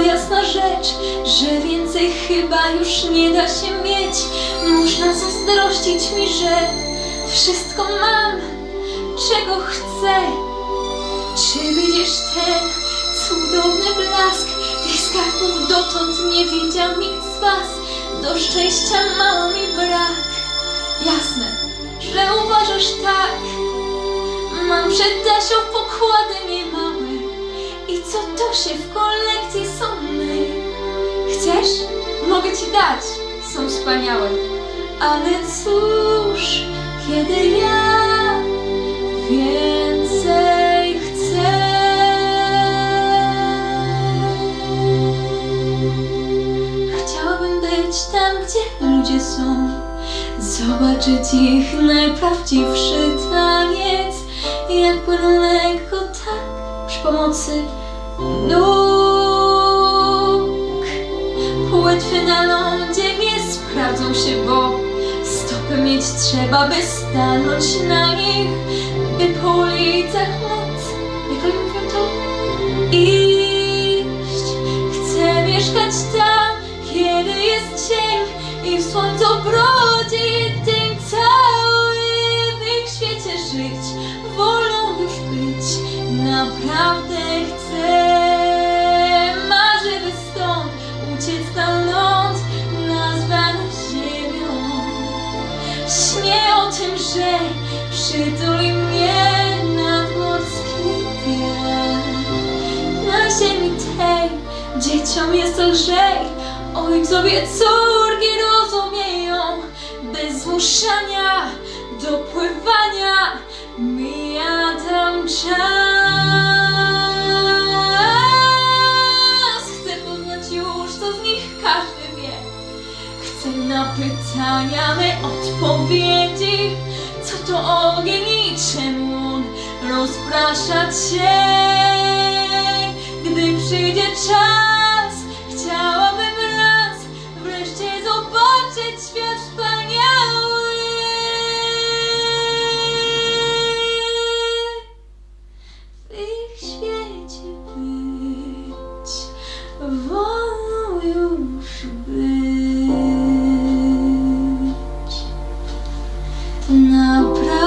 jasna rzecz, że więcej chyba już nie da się mieć. Można zazdrościć mi, że wszystko mam, czego chcę. Czy widzisz ten cudowny blask? Tych skarbów dotąd nie widział nikt z was. Do szczęścia mało mi brak. Jasne, że uważasz tak. Mam przed Dasią pokłady niemałe. I co to się w kolekcji sonnej? Chcesz? Mogę ci dać. Są wspaniałe. Ale cóż, kiedy ja więcej chcę. Chciałabym być tam, gdzie ludzie są. Zobaczyć ich najprawdziwszy taniec. Jak płyną lekko tak przy pomocy nóg. Płetwy na lądzie nie sprawdzą się, bo stopy mieć trzeba, by stanąć na nich, by po ulicach móc, jak oni mówią to, iść. Chcę mieszkać tam, kiedy jest cień i w słońcobrodzie jedyń cały w ich świecie żyć, wolą już być, naprawdę uciec na ląd, nazwany ziemią. Śnię o tym, że przytuli mnie nadmorski wiatr. Na ziemi tej dzieciom jest lżej, ojcowie córki rozumieją, bez zmuszania do pływania mija tam czas. Co z nich każdy wie. Chcę na pytania me odpowiedzi. Co to ogień i czemu on rozprasza cień Gdy przyjdzie czas Chciałabym raz Wreszcie zobaczyć świat wspaniały. W ich świecie być Wolą направо.